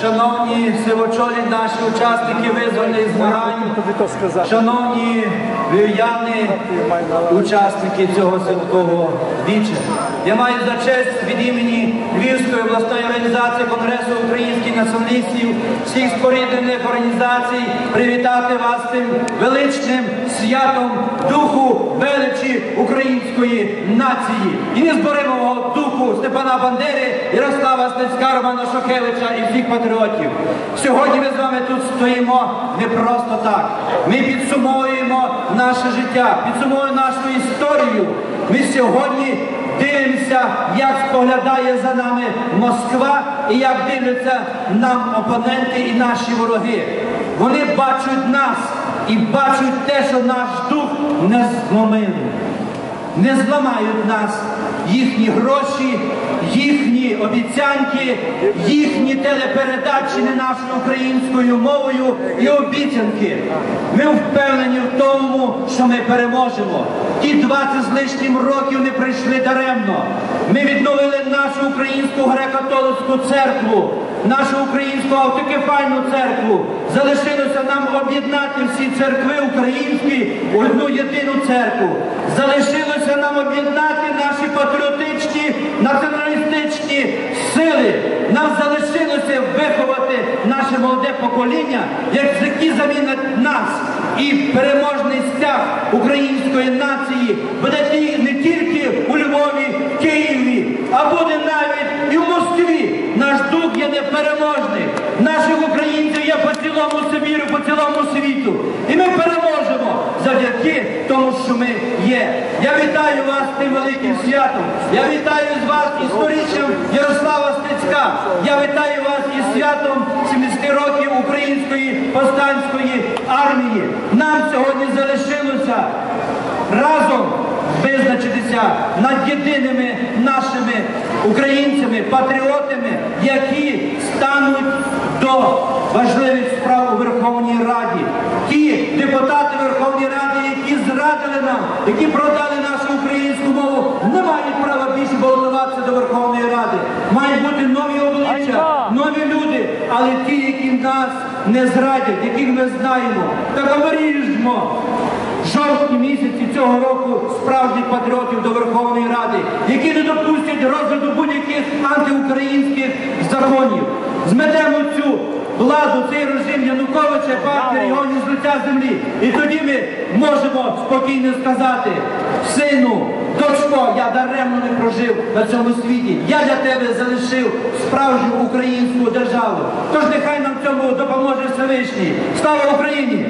шановні сивочолі, наші учасники визвольних змагань, шановні вів'яни, учасники цього силкового віча. Я маю за честь від імені Львівської обласної організації Конгресу українських націоналістів, всіх споріднених організацій привітати вас цим величним святом духу величі української нації і не незборимого духу Степана Бандери, Ярослава Стецька, Романа Шохевича і всіх патріотів. Сьогодні ми з вами тут стоїмо не просто так. Ми підсумовуємо наше життя, підсумовуємо нашу історію. Ми сьогодні дивимося, як споглядає за нами Москва і як дивляться нам опоненти і наші вороги. Вони бачать нас і бачать те, що наш дух не зломили. Не зламають нас їхні гроші, їхні обіцянки, їхні телепередачі не нашою українською мовою і обіцянки. Ми впевнені в тому, що ми переможемо. Ті 20 з лишнім років не прийшли даремно. Ми відновили нашу українську греко-католицьку церкву, нашу українську автокефальну церкву. Залишилося нам об'єднати всі церкви українські в одну єдину церкву. Залишилося нам об'єднати наші патріотичні, націоналістичні сили. Нам залишилося виховати наше молоде покоління, які замінять нас. І переможний стяг української нації буде ті- не тільки у Львові, Києві, а буде навіть і в Москві. Наш дух є непереможний. Наших українців є по цілому Сибіру, по цілому світу. І ми переможемо завдяки тому, що ми є. Я вітаю вас тим великим святом. Я вітаю з вас із Ярослава Стецька. Я вітаю вас із святом 70 років української повстанської армії. Нам сьогодні залишилося разом визначитися над єдиними нашими українцями, патріотами, до важливих справ у Верховній Раді. Ті депутати Верховної Ради, які зрадили нам, які продали нашу українську мову, не мають права більше балотуватися до Верховної Ради. Мають бути нові обличчя, нові люди, але ті, які нас не зрадять, яких ми знаємо, так оберіжмо жовтні місяці цього року справжніх патріотів до Верховної Ради, які не допустять розгляду будь-яких антиукраїнських законів. Зметемо владу, цей режим Януковича, партнер його з лиця землі. І тоді ми можемо спокійно сказати, сину, дочко, я даремно не прожив на цьому світі. Я для тебе залишив справжню українську державу. Тож нехай нам цьому допоможе Всевишній. Слава Україні!